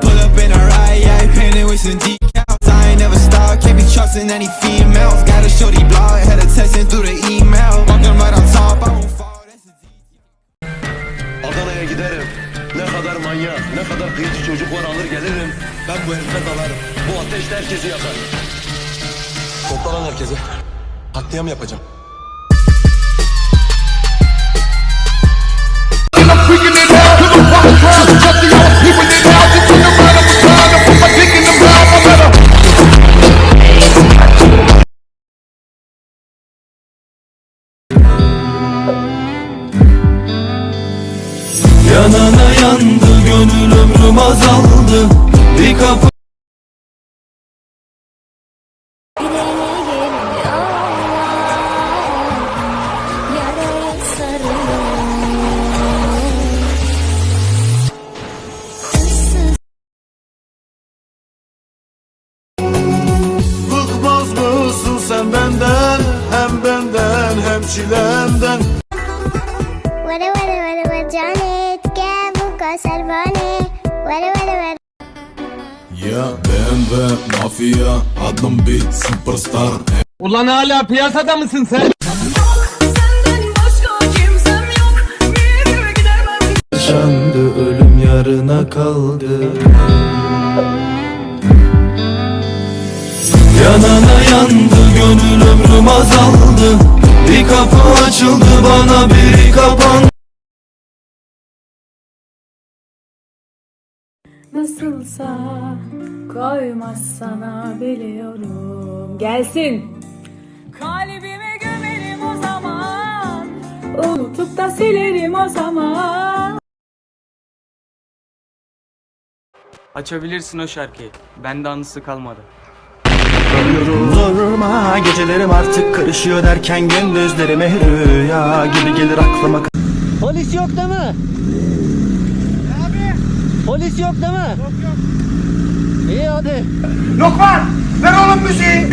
Pull up in a yeah, painted with some decals. I ain't never stop, can't be trusting any females. Got a shorty blog, had her texting through the email. Walking right on top, I won't fall. Adana'ya giderim. Ne kadar manyak, ne kadar kıyıcı çocuk var alır gelirim. Ben bu herife dalarım. Bu ateşle herkesi yakar. Topla lan herkesi. Katliam yapacağım. Yanana yandı, gönül ömrüm azaldı. Bir kapı sen benden? Hem benden hem çilemden Vere vere vere vere canet Bane Vere vere vere Ya BMW mafya adım bir superstar Ulan hala piyasada mısın sen? Senden başka kimsem yok Bir yere gidermem yaşandı, ölüm yarına kaldı. Yanana yandı, gönül ömrüm azaldı. Bir kapı açıldı bana, biri kapandı. Nasılsa koymaz sana biliyorum Gelsin Kalbime gömerim o zaman Unutup da silerim o zaman Açabilirsin o şarkıyı. Bende anısı kalmadı. Durma gecelerim artık karışıyor derken gündüzlerime rüya gibi gelir aklıma Polis yok değil mi? Polis yok değil mi? Yok yok. İyi hadi. Lokman ver oğlum müziği